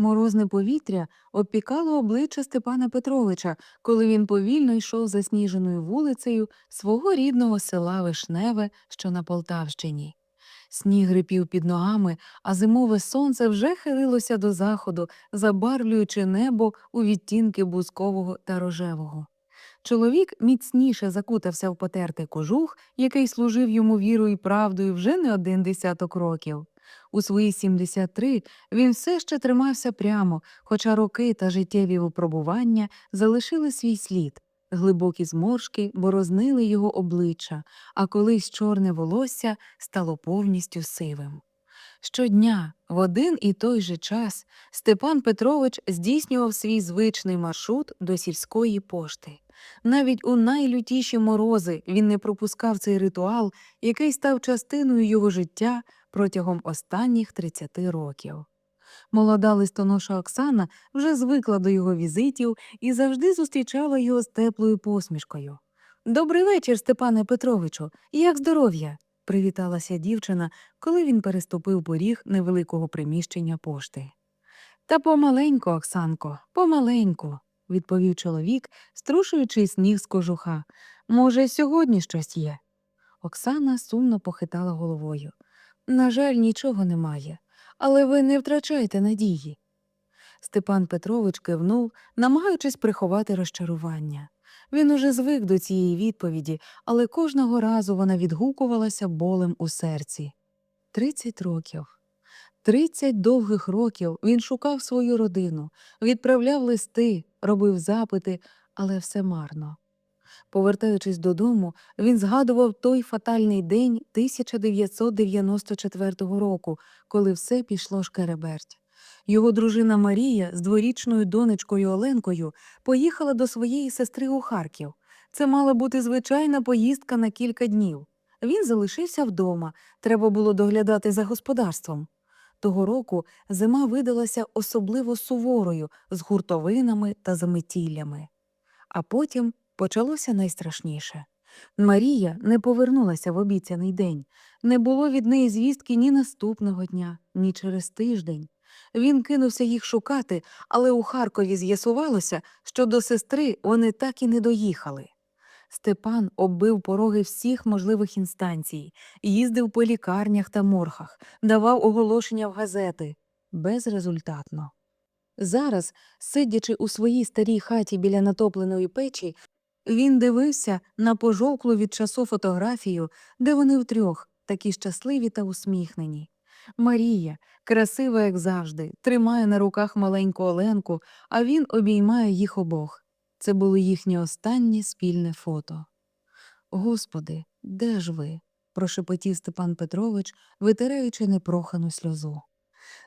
Морозне повітря обпікало обличчя Степана Петровича, коли він повільно йшов засніженою вулицею свого рідного села Вишневе, що на Полтавщині. Сніг рипів під ногами, а зимове сонце вже хилилося до заходу, забарвлюючи небо у відтінки бузкового та рожевого. Чоловік міцніше закутався в потертий кожух, який служив йому вірою і правдою вже не один десяток років. У свої 73 він все ще тримався прямо, хоча роки та життєві випробування залишили свій слід. Глибокі зморшки борознили його обличчя, а колись чорне волосся стало повністю сивим. Щодня, в один і той же час, Степан Петрович здійснював свій звичний маршрут до сільської пошти. Навіть у найлютіші морози він не пропускав цей ритуал, який став частиною його життя протягом останніх 30 років. Молода листоноша Оксана вже звикла до його візитів і завжди зустрічала його з теплою посмішкою. Добрий вечір, Степане Петровичу. Як здоров'я? привіталася дівчина, коли він переступив поріг невеликого приміщення пошти. Та помаленьку, Оксанко, помаленьку, відповів чоловік, струшуючи сніг з кожуха. Може, сьогодні щось є? Оксана сумно похитала головою. На жаль, нічого немає, але ви не втрачайте надії. Степан Петрович кивнув, намагаючись приховати розчарування. Він уже звик до цієї відповіді, але кожного разу вона відгукувалася болем у серці. Тридцять років. Тридцять довгих років він шукав свою родину, відправляв листи, робив запити, але все марно. Повертаючись додому, він згадував той фатальний день 1994 року, коли все пішло шкереберть. Його дружина Марія з дворічною донечкою Оленкою поїхала до своєї сестри у Харків. Це мала бути звичайна поїздка на кілька днів. Він залишився вдома, треба було доглядати за господарством. Того року зима видалася особливо суворою з гуртовинами та заметіллями. А потім почалося найстрашніше. Марія не повернулася в обіцяний день. Не було від неї звістки ні наступного дня, ні через тиждень. Він кинувся їх шукати, але у Харкові з'ясувалося, що до сестри вони так і не доїхали. Степан оббив пороги всіх можливих інстанцій, їздив по лікарнях та моргах, давав оголошення в газети безрезультатно. Зараз, сидячи у своїй старій хаті біля натопленої печі, він дивився на пожовклу від часу фотографію, де вони втрьох, такі щасливі та усміхнені. Марія, красива, як завжди, тримає на руках маленьку Оленку, а він обіймає їх обох. Це було їхнє останнє спільне фото. Господи, де ж ви? прошепотів Степан Петрович, витираючи непрохану сльозу.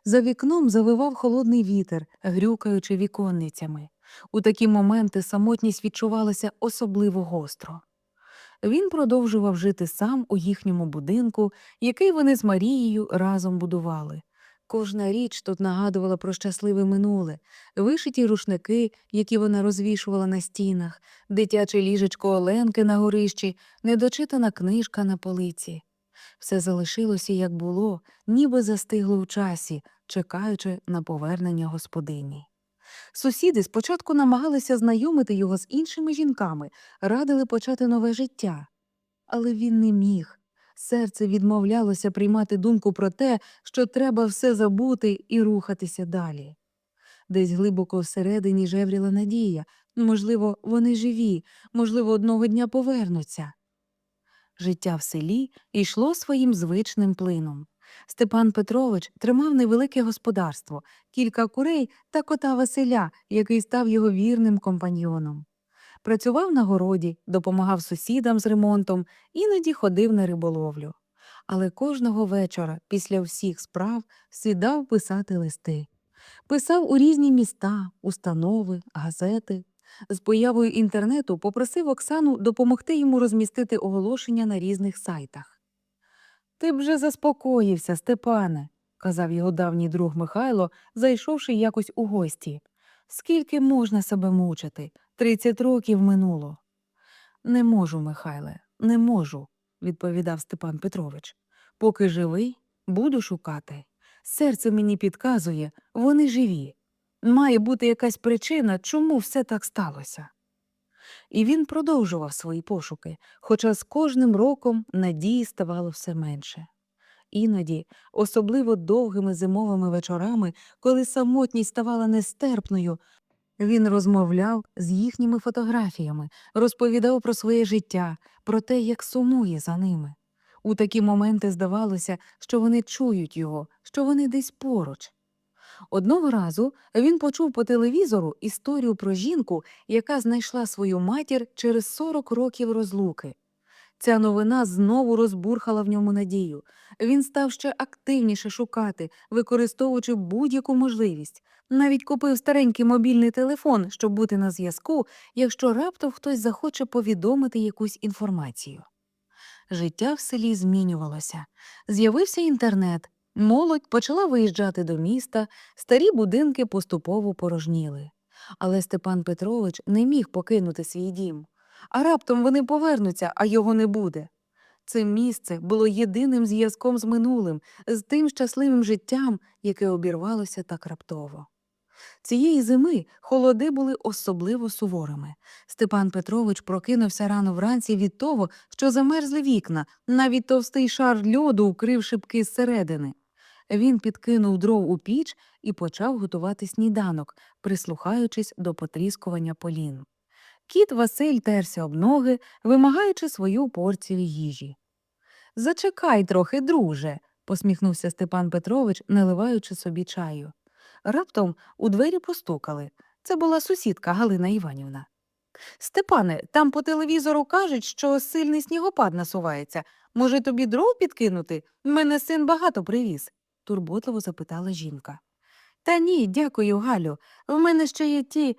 За вікном завивав холодний вітер, грюкаючи віконницями. У такі моменти самотність відчувалася особливо гостро. Він продовжував жити сам у їхньому будинку, який вони з Марією разом будували. Кожна річ тут нагадувала про щасливе минуле, вишиті рушники, які вона розвішувала на стінах, дитяче ліжечко Оленки на горищі, недочитана книжка на полиці. Все залишилося, як було, ніби застигло в часі, чекаючи на повернення господині. Сусіди спочатку намагалися знайомити його з іншими жінками, радили почати нове життя. Але він не міг. Серце відмовлялося приймати думку про те, що треба все забути і рухатися далі. Десь глибоко всередині жевріла надія можливо, вони живі, можливо, одного дня повернуться. Життя в селі йшло своїм звичним плином. Степан Петрович тримав невелике господарство, кілька курей та кота Василя, який став його вірним компаньйоном. Працював на городі, допомагав сусідам з ремонтом, іноді ходив на риболовлю. Але кожного вечора, після всіх справ, сідав писати листи. Писав у різні міста, установи, газети. З появою інтернету попросив Оксану допомогти йому розмістити оголошення на різних сайтах. Ти б вже заспокоївся, Степане, казав його давній друг Михайло, зайшовши якось у гості. Скільки можна себе мучити? Тридцять років минуло. Не можу, Михайле, не можу, відповідав Степан Петрович. Поки живий, буду шукати. Серце мені підказує, вони живі, Має бути якась причина, чому все так сталося. І він продовжував свої пошуки, хоча з кожним роком надії ставало все менше. Іноді, особливо довгими зимовими вечорами, коли самотність ставала нестерпною, він розмовляв з їхніми фотографіями, розповідав про своє життя, про те, як сумує за ними. У такі моменти здавалося, що вони чують його, що вони десь поруч. Одного разу він почув по телевізору історію про жінку, яка знайшла свою матір через 40 років розлуки. Ця новина знову розбурхала в ньому надію. Він став ще активніше шукати, використовуючи будь-яку можливість. Навіть купив старенький мобільний телефон, щоб бути на зв'язку, якщо раптом хтось захоче повідомити якусь інформацію. Життя в селі змінювалося. З'явився інтернет, молодь почала виїжджати до міста, старі будинки поступово порожніли. Але Степан Петрович не міг покинути свій дім. А раптом вони повернуться, а його не буде. Це місце було єдиним зв'язком з минулим, з тим щасливим життям, яке обірвалося так раптово. Цієї зими холоди були особливо суворими. Степан Петрович прокинувся рано вранці від того, що замерзли вікна, навіть товстий шар льоду укрив шибки зсередини. Він підкинув дров у піч і почав готувати сніданок, прислухаючись до потріскування полін. Кіт Василь терся об ноги, вимагаючи свою порцію їжі. Зачекай трохи, друже, посміхнувся Степан Петрович, наливаючи собі чаю. Раптом у двері постукали. Це була сусідка Галина Іванівна. Степане, там по телевізору кажуть, що сильний снігопад насувається. Може, тобі дров підкинути? Мене син багато привіз, турботливо запитала жінка. Та ні, дякую, Галю. В мене ще є ті,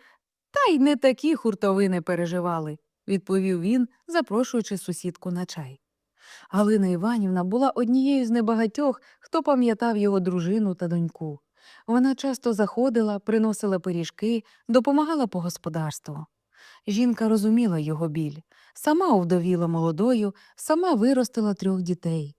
та й не такі хуртовини переживали, відповів він, запрошуючи сусідку на чай. Галина Іванівна була однією з небагатьох, хто пам'ятав його дружину та доньку. Вона часто заходила, приносила пиріжки, допомагала по господарству. Жінка розуміла його біль, сама овдовіла молодою, сама виростила трьох дітей.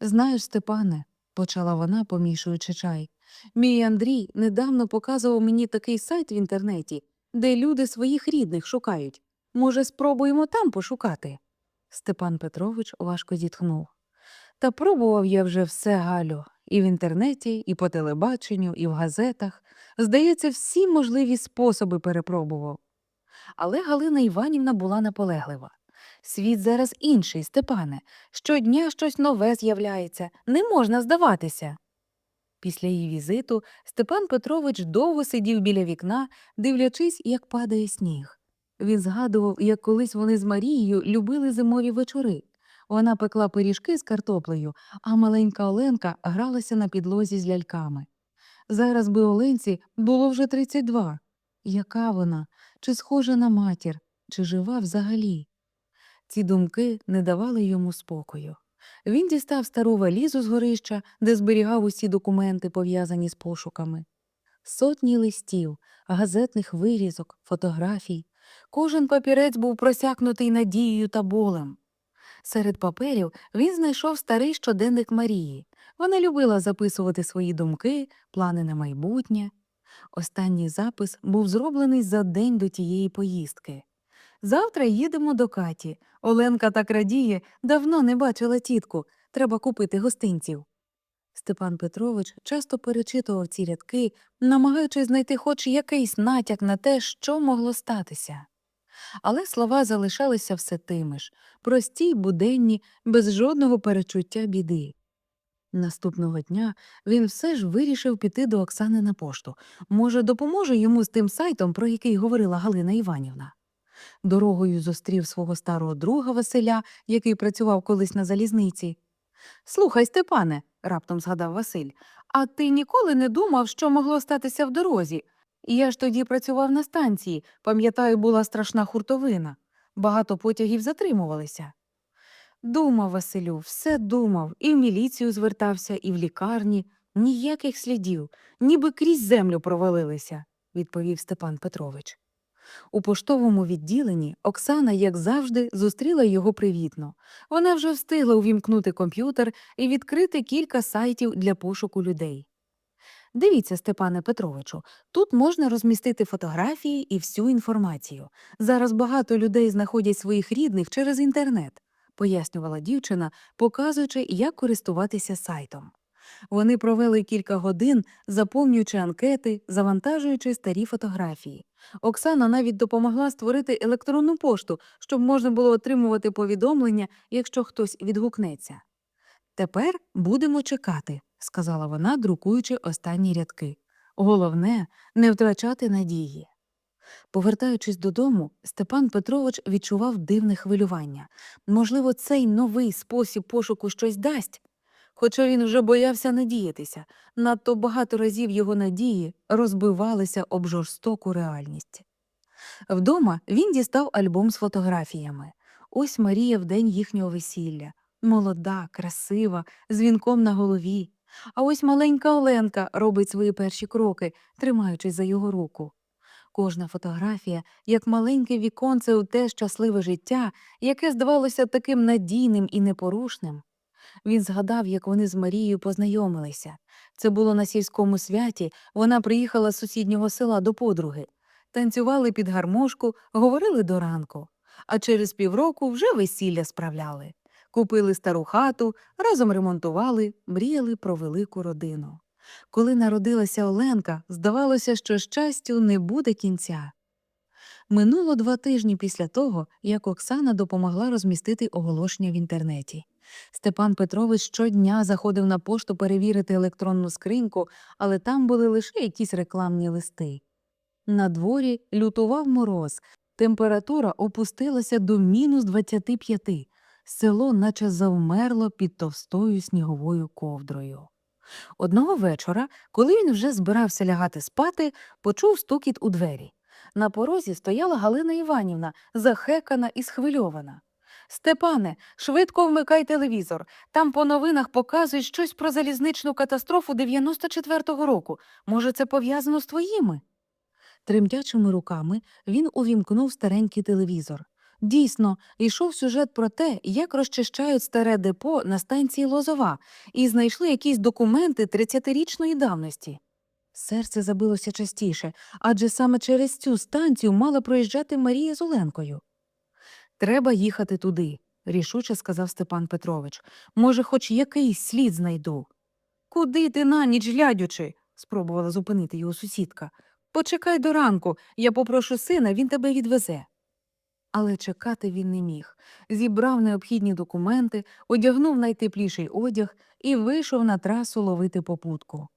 Знаєш, Степане, почала вона, помішуючи чай, мій Андрій недавно показував мені такий сайт в інтернеті, де люди своїх рідних шукають. Може, спробуємо там пошукати? Степан Петрович важко зітхнув. Та пробував я вже все, Галю, і в інтернеті, і по телебаченню, і в газетах. Здається, всі можливі способи перепробував. Але Галина Іванівна була наполеглива. Світ зараз інший, Степане. Щодня щось нове з'являється, не можна здаватися. Після її візиту Степан Петрович довго сидів біля вікна, дивлячись, як падає сніг. Він згадував, як колись вони з Марією любили зимові вечори. Вона пекла пиріжки з картоплею, а маленька Оленка гралася на підлозі з ляльками. Зараз би Оленці було вже 32. Яка вона? Чи схожа на матір, чи жива взагалі? Ці думки не давали йому спокою. Він дістав стару валізу з горища, де зберігав усі документи, пов'язані з пошуками. Сотні листів, газетних вирізок, фотографій. Кожен папірець був просякнутий надією та болем. Серед паперів він знайшов старий щоденник Марії. Вона любила записувати свої думки, плани на майбутнє. Останній запис був зроблений за день до тієї поїздки. Завтра їдемо до Каті. Оленка так радіє, давно не бачила тітку. Треба купити гостинців. Степан Петрович часто перечитував ці рядки, намагаючись знайти хоч якийсь натяк на те, що могло статися. Але слова залишалися все тими ж прості буденні, без жодного перечуття біди. Наступного дня він все ж вирішив піти до Оксани на пошту. Може, допоможе йому з тим сайтом, про який говорила Галина Іванівна. Дорогою зустрів свого старого друга Василя, який працював колись на залізниці. Слухай, Степане, раптом згадав Василь, а ти ніколи не думав, що могло статися в дорозі? Я ж тоді працював на станції, пам'ятаю, була страшна хуртовина. Багато потягів затримувалися. Думав, Василю, все думав, і в міліцію звертався, і в лікарні. Ніяких слідів, ніби крізь землю провалилися, відповів Степан Петрович. У поштовому відділенні Оксана, як завжди, зустріла його привітно. Вона вже встигла увімкнути комп'ютер і відкрити кілька сайтів для пошуку людей. Дивіться, Степане Петровичу, тут можна розмістити фотографії і всю інформацію. Зараз багато людей знаходять своїх рідних через інтернет, пояснювала дівчина, показуючи, як користуватися сайтом. Вони провели кілька годин, заповнюючи анкети, завантажуючи старі фотографії. Оксана навіть допомогла створити електронну пошту, щоб можна було отримувати повідомлення, якщо хтось відгукнеться. Тепер будемо чекати, сказала вона, друкуючи останні рядки. Головне не втрачати надії. Повертаючись додому, Степан Петрович відчував дивне хвилювання. Можливо, цей новий спосіб пошуку щось дасть. Хоча він вже боявся надіятися, надто багато разів його надії розбивалися об жорстоку реальність. Вдома він дістав альбом з фотографіями. Ось Марія в день їхнього весілля. Молода, красива, з вінком на голові. А ось маленька Оленка робить свої перші кроки, тримаючись за його руку. Кожна фотографія, як маленьке віконце у те щасливе життя, яке здавалося таким надійним і непорушним. Він згадав, як вони з Марією познайомилися. Це було на сільському святі, вона приїхала з сусіднього села до подруги. Танцювали під гармошку, говорили до ранку. А через півроку вже весілля справляли. Купили стару хату, разом ремонтували, мріяли про велику родину. Коли народилася Оленка, здавалося, що щастю не буде кінця. Минуло два тижні після того, як Оксана допомогла розмістити оголошення в інтернеті. Степан Петрович щодня заходив на пошту перевірити електронну скриньку, але там були лише якісь рекламні листи. На дворі лютував мороз, температура опустилася до мінус 25. Село наче завмерло під товстою сніговою ковдрою. Одного вечора, коли він вже збирався лягати спати, почув стукіт у двері. На порозі стояла Галина Іванівна, захекана і схвильована. Степане, швидко вмикай телевізор. Там по новинах показують щось про залізничну катастрофу 94-го року. Може, це пов'язано з твоїми? Тремтячими руками він увімкнув старенький телевізор. Дійсно, йшов сюжет про те, як розчищають старе депо на станції Лозова, і знайшли якісь документи 30-річної давності. Серце забилося частіше, адже саме через цю станцію мала проїжджати Марія з Оленкою. Треба їхати туди, рішуче сказав Степан Петрович. Може, хоч якийсь слід знайду. Куди ти на ніч глядючи? спробувала зупинити його сусідка. Почекай до ранку, я попрошу сина, він тебе відвезе. Але чекати він не міг. Зібрав необхідні документи, одягнув найтепліший одяг і вийшов на трасу ловити попутку.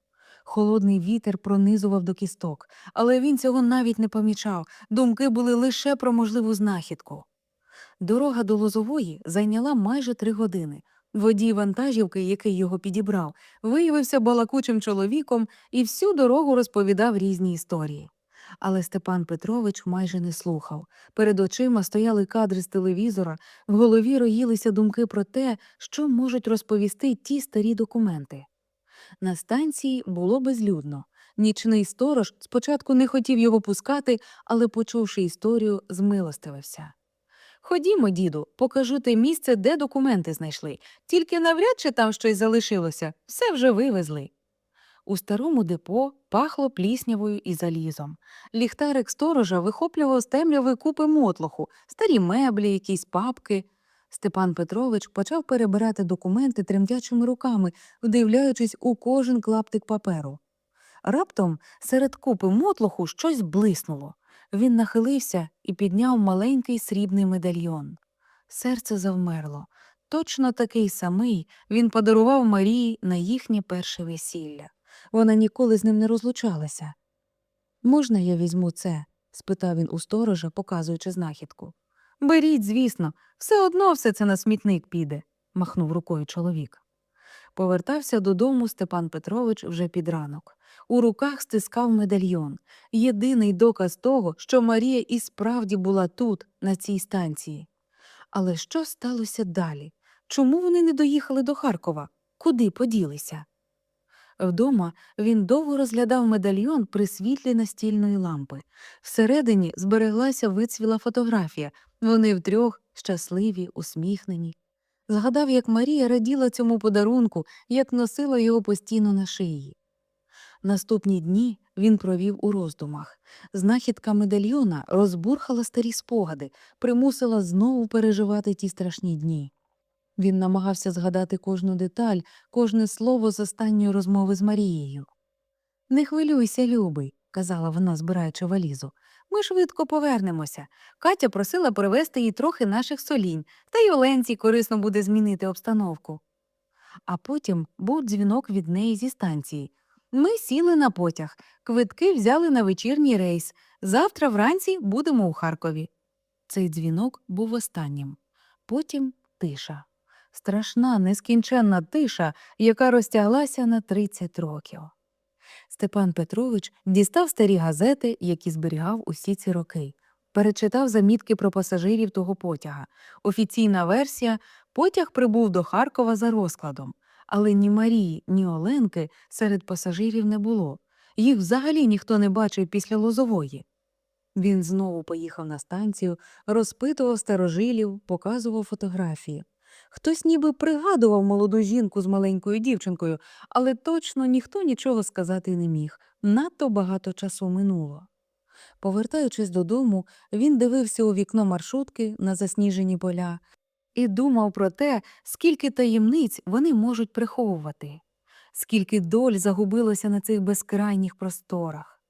Холодний вітер пронизував до кісток, але він цього навіть не помічав. Думки були лише про можливу знахідку. Дорога до Лозової зайняла майже три години. Водій вантажівки, який його підібрав, виявився балакучим чоловіком і всю дорогу розповідав різні історії. Але Степан Петрович майже не слухав. Перед очима стояли кадри з телевізора, в голові роїлися думки про те, що можуть розповісти ті старі документи. На станції було безлюдно. Нічний сторож спочатку не хотів його пускати, але, почувши історію, змилостивився. Ходімо, діду, покажу те місце, де документи знайшли. Тільки навряд чи там щось залишилося, все вже вивезли. У старому депо пахло пліснявою і залізом. Ліхтарик сторожа вихоплював з темряви купи мотлоху, старі меблі, якісь папки. Степан Петрович почав перебирати документи тремтячими руками, вдивляючись у кожен клаптик паперу. Раптом серед купи мотлоху щось блиснуло. Він нахилився і підняв маленький срібний медальйон. Серце завмерло. Точно такий самий він подарував Марії на їхнє перше весілля. Вона ніколи з ним не розлучалася. Можна я візьму це? спитав він у сторожа, показуючи знахідку. Беріть, звісно, все одно все це на смітник піде, махнув рукою чоловік. Повертався додому Степан Петрович вже під ранок. У руках стискав медальйон єдиний доказ того, що Марія і справді була тут, на цій станції. Але що сталося далі? Чому вони не доїхали до Харкова? Куди поділися? Вдома він довго розглядав медальйон при світлі настільної лампи. Всередині збереглася вицвіла фотографія. Вони втрьох щасливі, усміхнені. Згадав, як Марія раділа цьому подарунку, як носила його постійно на шиї. Наступні дні він провів у роздумах. Знахідка медальйона розбурхала старі спогади, примусила знову переживати ті страшні дні. Він намагався згадати кожну деталь, кожне слово з останньої розмови з Марією. Не хвилюйся, любий, казала вона, збираючи валізу. Ми швидко повернемося. Катя просила привезти їй трохи наших солінь, та й Оленці корисно буде змінити обстановку. А потім був дзвінок від неї зі станції. Ми сіли на потяг, квитки взяли на вечірній рейс. Завтра вранці будемо у Харкові. Цей дзвінок був останнім. Потім тиша. Страшна, нескінченна тиша, яка розтяглася на 30 років. Степан Петрович дістав старі газети, які зберігав усі ці роки. Перечитав замітки про пасажирів того потяга. Офіційна версія потяг прибув до Харкова за розкладом, але ні Марії, ні Оленки серед пасажирів не було. Їх взагалі ніхто не бачив після Лозової. Він знову поїхав на станцію, розпитував старожилів, показував фотографії. Хтось ніби пригадував молоду жінку з маленькою дівчинкою, але точно ніхто нічого сказати не міг. Надто багато часу минуло. Повертаючись додому, він дивився у вікно маршрутки на засніжені поля і думав про те, скільки таємниць вони можуть приховувати, скільки доль загубилося на цих безкрайніх просторах.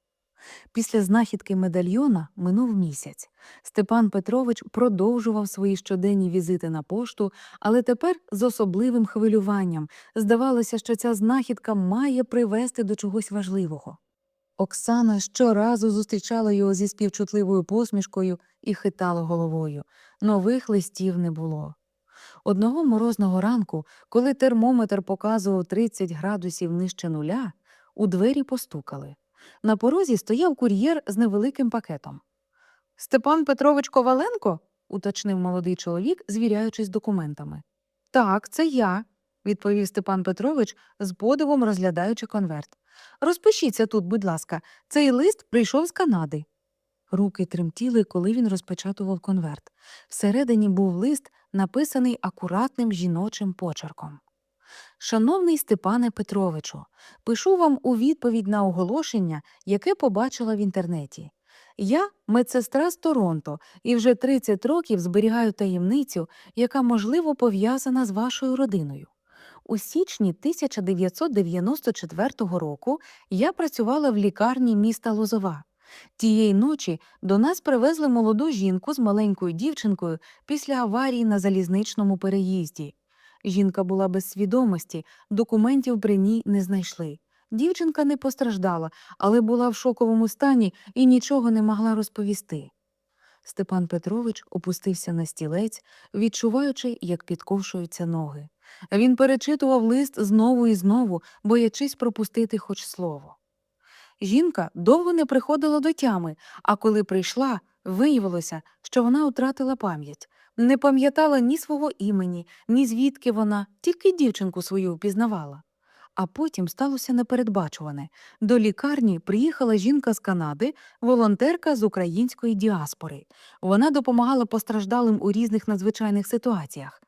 Після знахідки медальйона минув місяць. Степан Петрович продовжував свої щоденні візити на пошту, але тепер з особливим хвилюванням. Здавалося, що ця знахідка має привести до чогось важливого. Оксана щоразу зустрічала його зі співчутливою посмішкою і хитала головою. Нових листів не було. Одного морозного ранку, коли термометр показував 30 градусів нижче нуля, у двері постукали. На порозі стояв кур'єр з невеликим пакетом. Степан Петрович Коваленко? уточнив молодий чоловік, звіряючись документами. Так, це я, відповів Степан Петрович, з подивом розглядаючи конверт. Розпишіться тут, будь ласка, цей лист прийшов з Канади. Руки тремтіли, коли він розпечатував конверт. Всередині був лист, написаний акуратним жіночим почерком. Шановний Степане Петровичу, пишу вам у відповідь на оголошення, яке побачила в інтернеті. Я медсестра з Торонто і вже 30 років зберігаю таємницю, яка можливо пов'язана з вашою родиною. У січні 1994 року я працювала в лікарні міста Лозова. Тієї ночі до нас привезли молоду жінку з маленькою дівчинкою після аварії на залізничному переїзді. Жінка була без свідомості, документів при ній не знайшли. Дівчинка не постраждала, але була в шоковому стані і нічого не могла розповісти. Степан Петрович опустився на стілець, відчуваючи, як підковшуються ноги. Він перечитував лист знову і знову, боячись пропустити хоч слово. Жінка довго не приходила до тями, а коли прийшла, виявилося, що вона втратила пам'ять. Не пам'ятала ні свого імені, ні звідки вона, тільки дівчинку свою впізнавала. А потім сталося непередбачуване. До лікарні приїхала жінка з Канади, волонтерка з української діаспори. Вона допомагала постраждалим у різних надзвичайних ситуаціях.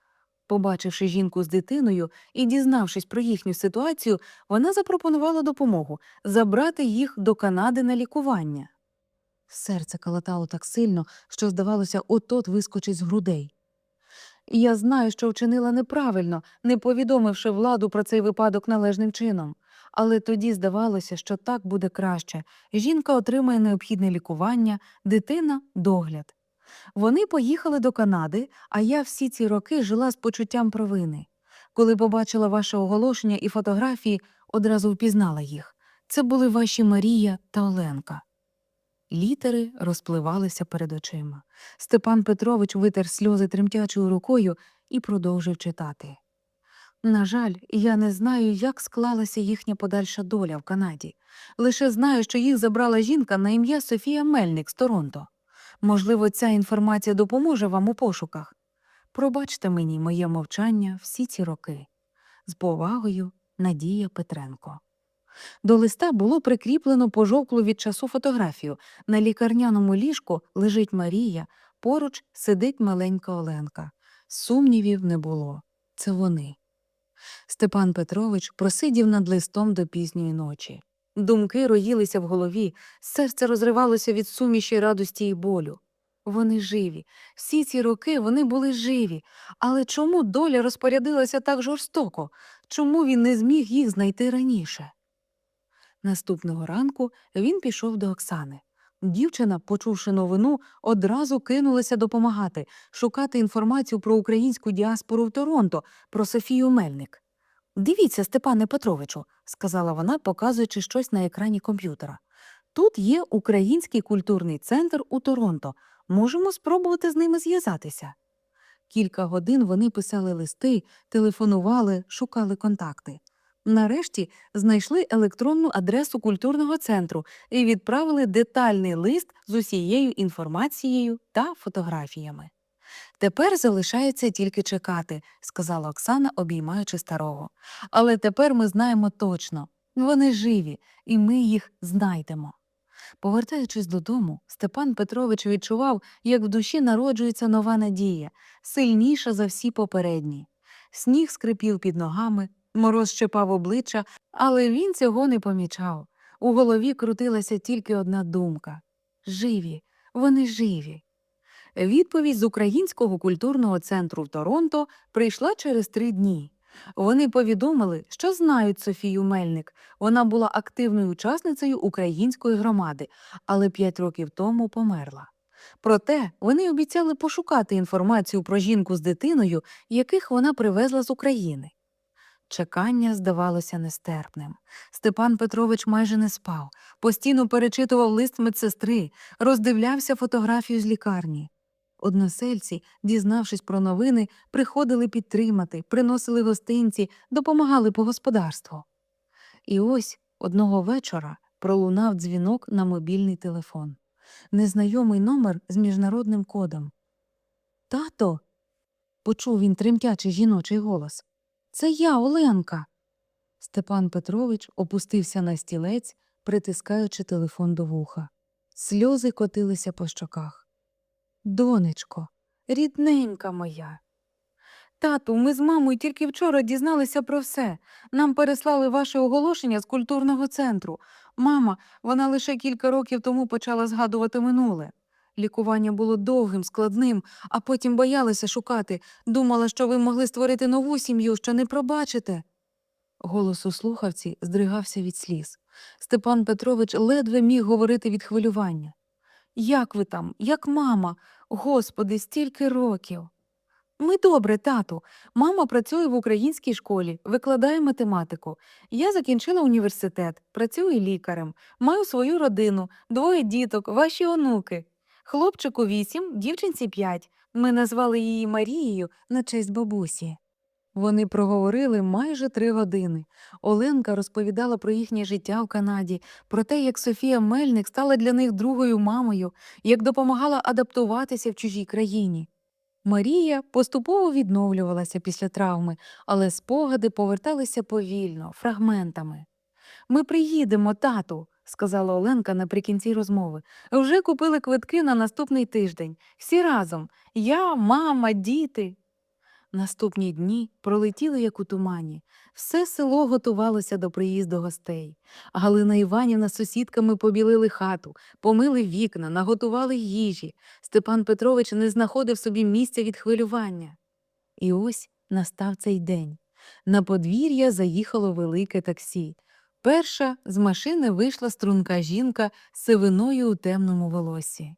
Побачивши жінку з дитиною і дізнавшись про їхню ситуацію, вона запропонувала допомогу забрати їх до Канади на лікування. Серце калатало так сильно, що, здавалося, от-от вискочить з грудей. Я знаю, що вчинила неправильно, не повідомивши владу про цей випадок належним чином. Але тоді здавалося, що так буде краще. Жінка отримає необхідне лікування, дитина догляд. Вони поїхали до Канади, а я всі ці роки жила з почуттям провини. Коли побачила ваше оголошення і фотографії, одразу впізнала їх. Це були ваші Марія та Оленка. Літери розпливалися перед очима. Степан Петрович витер сльози тремтячою рукою і продовжив читати. На жаль, я не знаю, як склалася їхня подальша доля в Канаді. Лише знаю, що їх забрала жінка на ім'я Софія Мельник з Торонто. Можливо, ця інформація допоможе вам у пошуках. Пробачте мені моє мовчання всі ці роки. З повагою Надія Петренко. До листа було прикріплено пожовклу від часу фотографію. На лікарняному ліжку лежить Марія, поруч сидить маленька Оленка. Сумнівів не було. Це вони. Степан Петрович просидів над листом до пізньої ночі. Думки роїлися в голові, серце розривалося від суміші радості і болю. Вони живі. Всі ці роки вони були живі. Але чому доля розпорядилася так жорстоко? Чому він не зміг їх знайти раніше? Наступного ранку він пішов до Оксани. Дівчина, почувши новину, одразу кинулася допомагати, шукати інформацію про українську діаспору в Торонто, про Софію Мельник. Дивіться, Степане Петровичу, сказала вона, показуючи щось на екрані комп'ютера. Тут є Український культурний центр у Торонто. Можемо спробувати з ними зв'язатися. Кілька годин вони писали листи, телефонували, шукали контакти. Нарешті знайшли електронну адресу культурного центру і відправили детальний лист з усією інформацією та фотографіями. Тепер залишається тільки чекати, сказала Оксана, обіймаючи старого. Але тепер ми знаємо точно вони живі, і ми їх знайдемо. Повертаючись додому, Степан Петрович відчував, як в душі народжується нова надія, сильніша за всі попередні. Сніг скрипів під ногами, мороз щепав обличчя, але він цього не помічав. У голові крутилася тільки одна думка живі, вони живі. Відповідь з Українського культурного центру в Торонто прийшла через три дні. Вони повідомили, що знають Софію Мельник. Вона була активною учасницею української громади, але п'ять років тому померла. Проте вони обіцяли пошукати інформацію про жінку з дитиною, яких вона привезла з України. Чекання здавалося нестерпним. Степан Петрович майже не спав, постійно перечитував лист медсестри, роздивлявся фотографію з лікарні. Односельці, дізнавшись про новини, приходили підтримати, приносили гостинці, допомагали по господарству. І ось одного вечора пролунав дзвінок на мобільний телефон. Незнайомий номер з міжнародним кодом. Тато. почув він тремтячий жіночий голос. Це я, Оленка. Степан Петрович опустився на стілець, притискаючи телефон до вуха. Сльози котилися по щоках. Донечко, рідненька моя. Тату, ми з мамою тільки вчора дізналися про все. Нам переслали ваше оголошення з культурного центру. Мама, вона лише кілька років тому почала згадувати минуле. Лікування було довгим, складним, а потім боялася шукати. Думала, що ви могли створити нову сім'ю, що не пробачите. Голос у слухавці здригався від сліз. Степан Петрович ледве міг говорити від хвилювання. Як ви там, як мама? Господи, стільки років. Ми добре, тату. Мама працює в українській школі, викладає математику. Я закінчила університет, працюю лікарем, маю свою родину, двоє діток, ваші онуки. Хлопчику вісім, дівчинці п'ять. Ми назвали її Марією на честь бабусі. Вони проговорили майже три години. Оленка розповідала про їхнє життя в Канаді, про те, як Софія Мельник стала для них другою мамою, як допомагала адаптуватися в чужій країні. Марія поступово відновлювалася після травми, але спогади поверталися повільно, фрагментами. Ми приїдемо, тату, сказала Оленка наприкінці розмови. Вже купили квитки на наступний тиждень. Всі разом я, мама, діти. Наступні дні пролетіли як у тумані. Все село готувалося до приїзду гостей. Галина Іванівна з сусідками побілили хату, помили вікна, наготували їжі. Степан Петрович не знаходив собі місця від хвилювання. І ось настав цей день. На подвір'я заїхало велике таксі. Перша з машини вийшла струнка жінка з сивиною у темному волосі.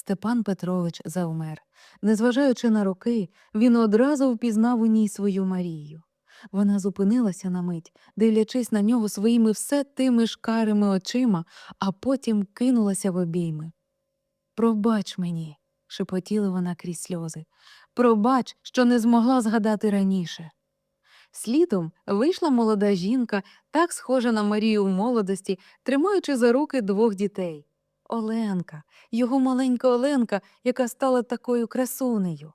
Степан Петрович завмер. Незважаючи на роки, він одразу впізнав у ній свою Марію. Вона зупинилася на мить, дивлячись на нього своїми все тими ж карими очима, а потім кинулася в обійми. Пробач мені, шепотіла вона крізь сльози. Пробач, що не змогла згадати раніше. Слідом вийшла молода жінка, так схожа на Марію в молодості, тримаючи за руки двох дітей. Оленка, його маленька Оленка, яка стала такою красунею.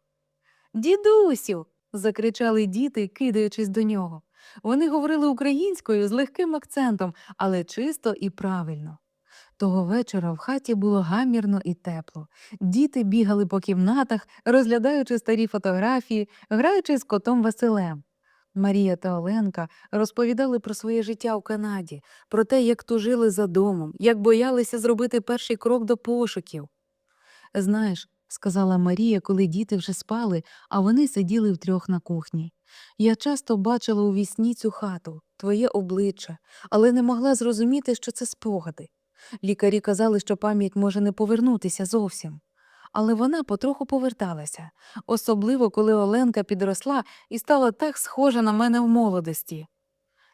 Дідусю. закричали діти, кидаючись до нього. Вони говорили українською з легким акцентом, але чисто і правильно. Того вечора в хаті було гамірно і тепло. Діти бігали по кімнатах, розглядаючи старі фотографії, граючи з котом Василем. Марія та Оленка розповідали про своє життя у Канаді, про те, як тужили за домом, як боялися зробити перший крок до пошуків. Знаєш, сказала Марія, коли діти вже спали, а вони сиділи втрьох на кухні. Я часто бачила у вісні цю хату, твоє обличчя, але не могла зрозуміти, що це спогади. Лікарі казали, що пам'ять може не повернутися зовсім. Але вона потроху поверталася, особливо коли Оленка підросла і стала так схожа на мене в молодості.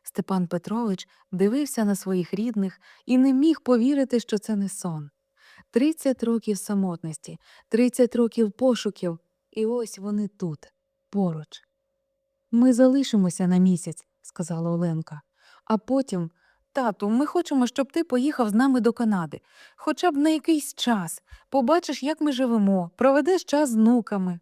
Степан Петрович дивився на своїх рідних і не міг повірити, що це не сон. Тридцять років самотності, тридцять років пошуків, і ось вони тут, поруч. Ми залишимося на місяць, сказала Оленка. А потім, тату, ми хочемо, щоб ти поїхав з нами до Канади, хоча б на якийсь час. Побачиш, як ми живемо, проведеш час з внуками.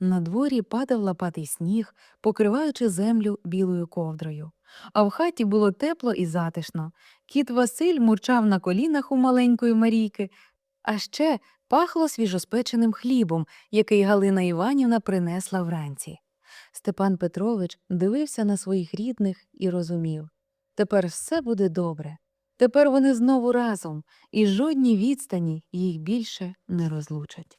На дворі падав лопатий сніг, покриваючи землю білою ковдрою. А в хаті було тепло і затишно. Кіт Василь мурчав на колінах у маленької Марійки, а ще пахло свіжоспеченим хлібом, який Галина Іванівна принесла вранці. Степан Петрович дивився на своїх рідних і розумів тепер все буде добре. Тепер вони знову разом, і жодні відстані їх більше не розлучать.